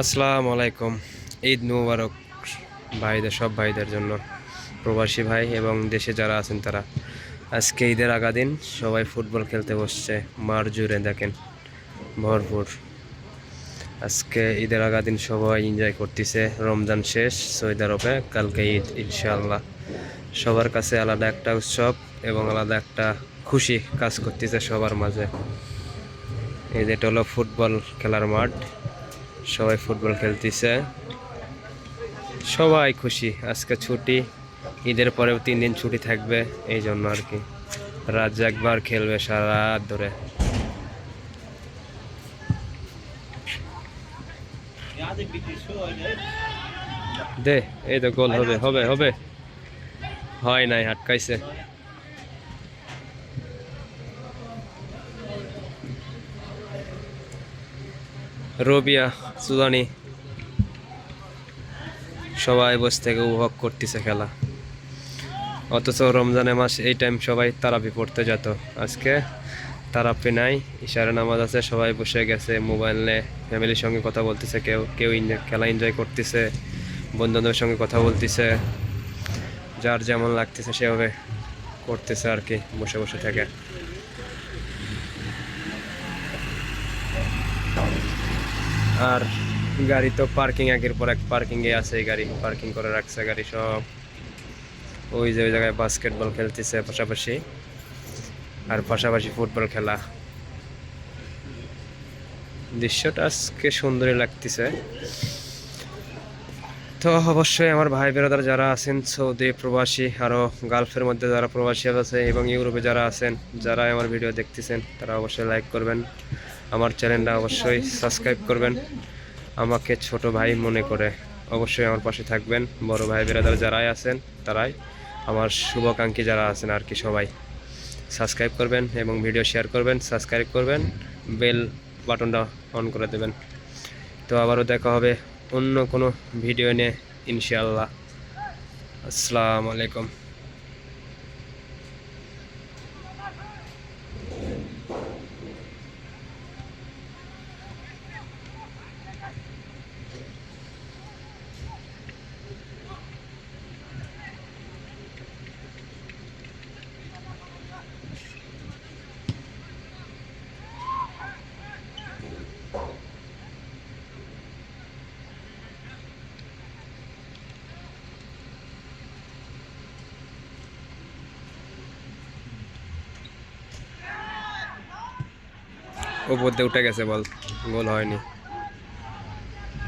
আসসালামু আলাইকুম। ঈদ মুবারক ভাইদের, সব ভাইদের জন্য। প্রবাসী ভাই এবং দেশে যারা আছেন তারা। আজকে ঈদের আগা দিন সবাই ফুটবল খেলতে বসছে। মার জুড়ে দেখেন, ভরপুর। আজকে ঈদের আগা দিন সবাই এনজয় করতেছে। রমজান শেষ, সৌদি আরবে, কালকে ঈদ, ইনশাআল্লাহ। সবার কাছে আলাদা একটা উৎসব এবং আলাদা একটা খুশি কাজ করতেছে সবার মাঝে। এই যেটা হলো ফুটবল খেলার মাঠ। সবাই ফুটবল খেলতেছে। সবাই খুশি, আজকে ছুটি। ঈদের পরেও তিন দিন ছুটি থাকবে এই জন্য আর কি। রাত একবার খেলবে সারা রাত ধরে। দে, এই তো গোল হবে হবে হবে। হয় নাই, আটকাইছে। রবিয়া, সুদানি, সবাই বসে থেকে উপভোগ করতেছে খেলা। অথচ রমজানের মাস এই টাইম সবাই তারাপি পড়তে যেত। আজকে তারাপি নাই, ইশারা নামাজ আছে, সবাই বসে গেছে মোবাইল নিয়ে ফ্যামিলির সঙ্গে কথা বলতেছে, কেউ কেউ খেলা এনজয় করতেছে, বন্ধুদের সঙ্গে কথা বলতেছে, যার যেমন লাগতেছে সেভাবে করতেছে আর কি, বসে বসে থেকে। আর গাড়ি তো পার্কিং একের পর এক পার্কিং এ আছে, গাড়ি পার্কিং করে রাখছে, গাড়ি সব। ওই যে ওই জায়গায় বাস্কেটবল খেলতেছে পাশাপাশি। আর পাশাপাশি ফুটবল খেলা। দৃশ্যটা আজকে সুন্দরই লাগতেছে। তো অবশ্যই আমার ভাই বেরাদার যারা আছেন, সৌদি প্রবাসী আরও গালফের মধ্যে যারা প্রবাসী আছে এবং ইউরোপে যারা আছেন যারা আমার ভিডিও দেখতেছেন, তারা অবশ্যই লাইক করবেন। আমার চ্যানেলটা অবশ্যই সাবস্ক্রাইব করবেন। আমাকে ছোট ভাই মনে করে অবশ্যই আমার পাশে থাকবেন। বড় ভাই, বেরাদার যারাই আছেন, তারাই আমার শুভাকাঙ্ক্ষী যারা আছেন আর কি সবাই। সাবস্ক্রাইব করবেন এবং ভিডিও শেয়ার করবেন, সাবস্ক্রাইব করবেন, বেল বাটনটা অন করে দেবেন। তো আবারও দেখা হবে অন্য কোনো ভিডিও নিয়ে, ইনশাআল্লাহ। আসসালামু আলাইকুম। উপর দিয়ে উঠে গেছে বল গোল হয়নি।